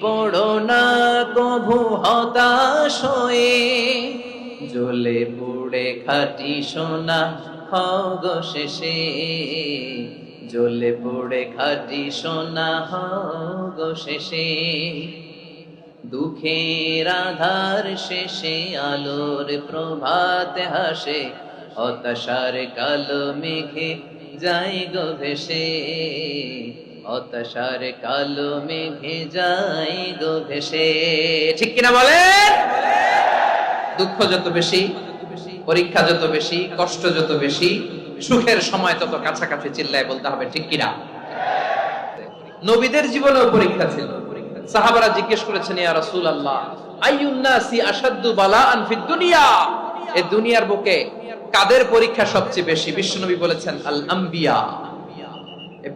পড়ো না কভু হতাশ হয়ে। জ্বলে পুড়ে খাটি সোনা হগ শেষে। জ্বলে পুড়ে খাটি সোনা হগ শেষে। দুঃখের আধার শেষে আলোর প্রভাত হাসে, হতাশার কালো মেঘে যাই গো ভেসে। হতাশার কালো মেঘে যাই গো ভেসে। ঠিক কিনা দুঃখ যত বেশি, পরীক্ষা যত বেশি, কষ্ট যত বেশি, সুখের সময় তত কাছাকাছি চিল্লায় বলতে হবে, ঠিক কিনা? নবীদের জীবনেও পরীক্ষা ছিল। সাহাবারা জিজ্ঞেস করেছেন, ইয়া রাসূল আল্লাহ আইয়ুন্নাসি আসাদ্দু বালাআন ফিদ দুনিয়া? এ দুনিয়ার বুকে কাদের পরীক্ষা সবচেয়ে বেশি? বিশ্বনবী বলেছেন আল আম্বিয়া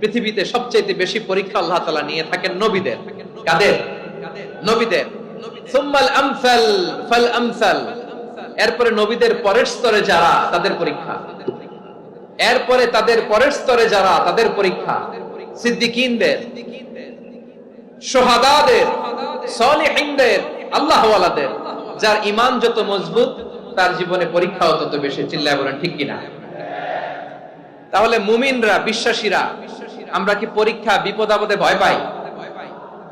পৃথিবীতে সবচেয়ে বেশি পরীক্ষা আল্লাহ তাআলা নিয়ে থাকেন নবীদের। কাদের? নবীদের। এরপরে নবীদের পরের স্তরে যারা, তাদের পরীক্ষা। এরপরে তাদের পরের স্তরে যারা, তাদের পরীক্ষা। সিদ্দিকিনদের। সোহাদাদের। সলিহিনদের। আল্লাহওয়ালাদের। যার ইমান যত মজবুত, তার জীবনে পরীক্ষাও তত বেশি। চিল্লায় বলেন, ঠিক কিনা? তাহলে মুমিনরা, বিশ্বাসীরা আমরা কি পরীক্ষা, বিপদ আপদে ভয় পাই?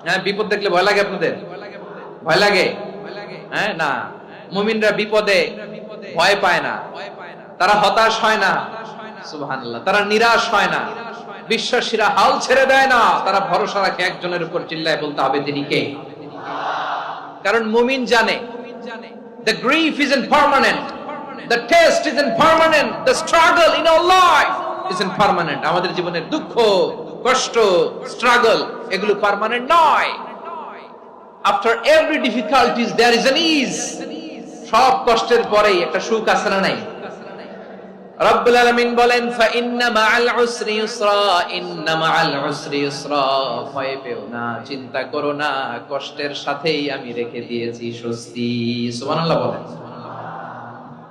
হ্যাঁ বিপদ দেখলে ভয় লাগে আপনাদের? ভয় লাগে? হ্যাঁ না। মুমিনরা বিপদে ভয় পায় না। তারা হতাশ হয় না। সুবহানাল্লাহ। তারা নিরাশ হয় না। বিশ্বাসীরা হাল ছেড়ে দেয় না। তারা ভরসা রাখে একজনের উপর, চিল্লায় বলতে হবে তিনি কে? কারণ মুমিন জানে, the grief isn't permanent, the test isn't permanent, the struggle in our life isn't permanent আমাদের জীবনের দুঃখ, কষ্ট স্ট্রাগল এগুলো পার্মানেন্ট নয়। After every difficulties there is an is সব কষ্টের পরেই একটা সুখ আছে না নাই? রব্বুল আলামিন বলেন ফা ইন্না মাআল উসরি ইউসরা, ইন্না মাআল উসরি ইউসরা। ভয় পেও না, চিন্তা করো না, কষ্টের সাথেই আমি রেখে দিয়েছি স্বস্তি। সুবহানাল্লাহ বলেন।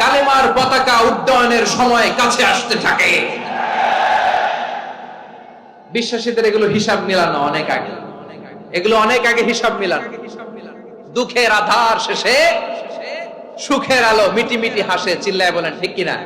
কালেমার পতাকা উড্ডয়নের সময় কাছে আসতে থাকে। বিশ্বাসীদের এগুলো হিসাব মিলানো অনেক আগে। এগুলো অনেক আগে হিসাব মিলানো। দুঃখের আধার শেষে সুখের আলো মিটি মিটি হাসে, চিল্লায় বলেন, ঠিক কিনা?